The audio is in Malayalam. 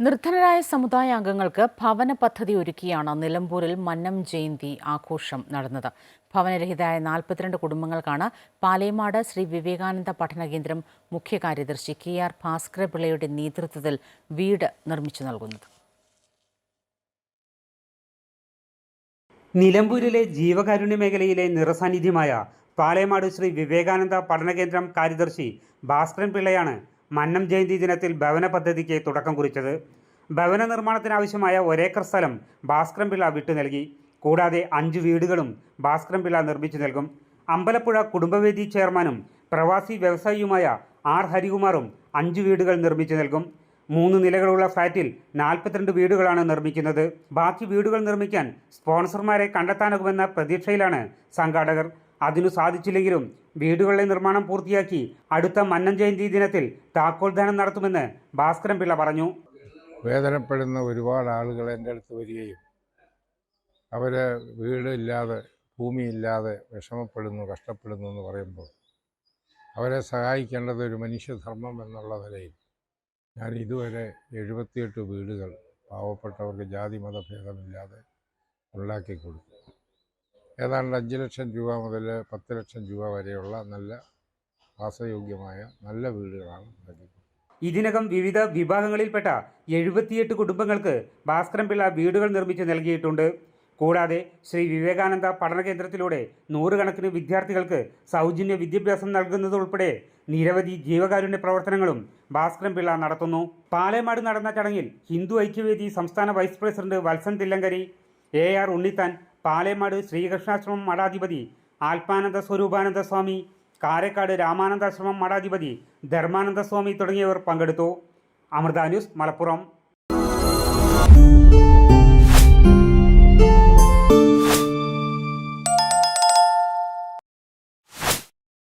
നിർധനരായ സമുദായ അംഗങ്ങൾക്ക് ഭവന പദ്ധതി ഒരുക്കിയാണ് നിലമ്പൂരിൽ മന്നം ജയന്തി ആഘോഷം നടന്നത്. ഭവനരഹിതരായ നാൽപ്പത്തിരണ്ട് കുടുംബങ്ങൾക്കാണ് പാലേമാട് ശ്രീ വിവേകാനന്ദ പഠന കേന്ദ്രം മുഖ്യ കാര്യദർശി കെ ആർ ഭാസ്കരപിള്ളയുടെ നേതൃത്വത്തിൽ വീട് നിർമ്മിച്ചു നൽകുന്നത്. നിലമ്പൂരിലെ ജീവകാരുണ്യ മേഖലയിലെ നിറസാന്നിധ്യമായ പാലേമാട് ശ്രീ വിവേകാനന്ദ പഠന കേന്ദ്രം കാര്യദർശി ഭാസ്കരൻ പിള്ളയാണ് മന്നം ജയന്തി ദിനത്തിൽ ഭവന പദ്ധതിക്ക് തുടക്കം കുറിച്ചത്. ഭവന നിർമ്മാണത്തിനാവശ്യമായ ഒരേക്കർ സ്ഥലം ഭാസ്കരം പിള്ള വിട്ടു നൽകി. കൂടാതെ അഞ്ച് വീടുകളും ഭാസ്കരം പിള്ള നിർമ്മിച്ചു നൽകും. അമ്പലപ്പുഴ കുടുംബവേദി ചെയർമാനും പ്രവാസി വ്യവസായിയുമായ ആർ ഹരികുമാറും അഞ്ച് വീടുകൾ നിർമ്മിച്ചു നൽകും. മൂന്ന് നിലകളുള്ള ഫ്ളാറ്റിൽ നാൽപ്പത്തിരണ്ട് വീടുകളാണ് നിർമ്മിക്കുന്നത്. ബാക്കി വീടുകൾ നിർമ്മിക്കാൻ സ്പോൺസർമാരെ കണ്ടെത്താനാകുമെന്ന പ്രതീക്ഷയിലാണ് സംഘാടകർ. അതിനു സാധിച്ചില്ലെങ്കിലും വീടുകളുടെ നിർമ്മാണം പൂർത്തിയാക്കി അടുത്ത മന്നം ജയന്തി ദിനത്തിൽ താക്കോൽദാനം നടത്തുമെന്ന് ഭാസ്കരൻ പിള്ള പറഞ്ഞു. വേദനപ്പെടുന്ന ഒരുപാട് ആളുകൾ എന്റെ അടുത്ത് വരികയും അവർ വീടില്ലാതെ ഭൂമിയില്ലാതെ വിഷമപ്പെടുന്നു കഷ്ടപ്പെടുന്നു എന്ന് പറയുമ്പോൾ അവരെ സഹായിക്കേണ്ടത് ഒരു മനുഷ്യധർമ്മം എന്നുള്ള നിലയിൽ ഞാൻ ഇതുവരെ എഴുപത്തിയെട്ട് വീടുകൾ പാവപ്പെട്ടവർക്ക് ജാതി മതഭേദമില്ലാതെ ഉണ്ടാക്കി കൊടുത്തു. ഏതാണ്ട് അഞ്ച് ലക്ഷം രൂപ മുതൽ പത്ത് ലക്ഷം രൂപ വരെയുള്ള നല്ല വാസയോഗ്യമായ നല്ല വീടുകളാണ് ഇതിനകം വിവിധ വിഭാഗങ്ങളിൽപ്പെട്ട എഴുപത്തിയെട്ട് കുടുംബങ്ങൾക്ക് ഭാസ്കരൻ പിള്ള വീടുകൾ നിർമ്മിച്ച് നൽകിയിട്ടുണ്ട്. കൂടാതെ ശ്രീ വിവേകാനന്ദ പഠന കേന്ദ്രത്തിലൂടെ നൂറുകണക്കിന് വിദ്യാർത്ഥികൾക്ക് സൗജന്യ വിദ്യാഭ്യാസം നൽകുന്നതുൾപ്പെടെ നിരവധി ജീവകാരുണ്യ പ്രവർത്തനങ്ങളും ഭാസ്കരൻ പിള്ള നടത്തുന്നു. പാലേമാട് നടന്ന ചടങ്ങിൽ ഹിന്ദു ഐക്യവേദി സംസ്ഥാന vice president Valsan Thillankeri A R Unnithan Palemad Sreekrishnashramam മഠാധിപതി ആത്മാനന്ദ സ്വരൂപാനന്ദ സ്വാമി കാരക്കാട് രാമാനന്ദാശ്രമം മഠാധിപതി ധർമാനന്ദ സ്വാമി തുടങ്ങിയവർ പങ്കെടുത്തു. അമൃത ന്യൂസ് മലപ്പുറം.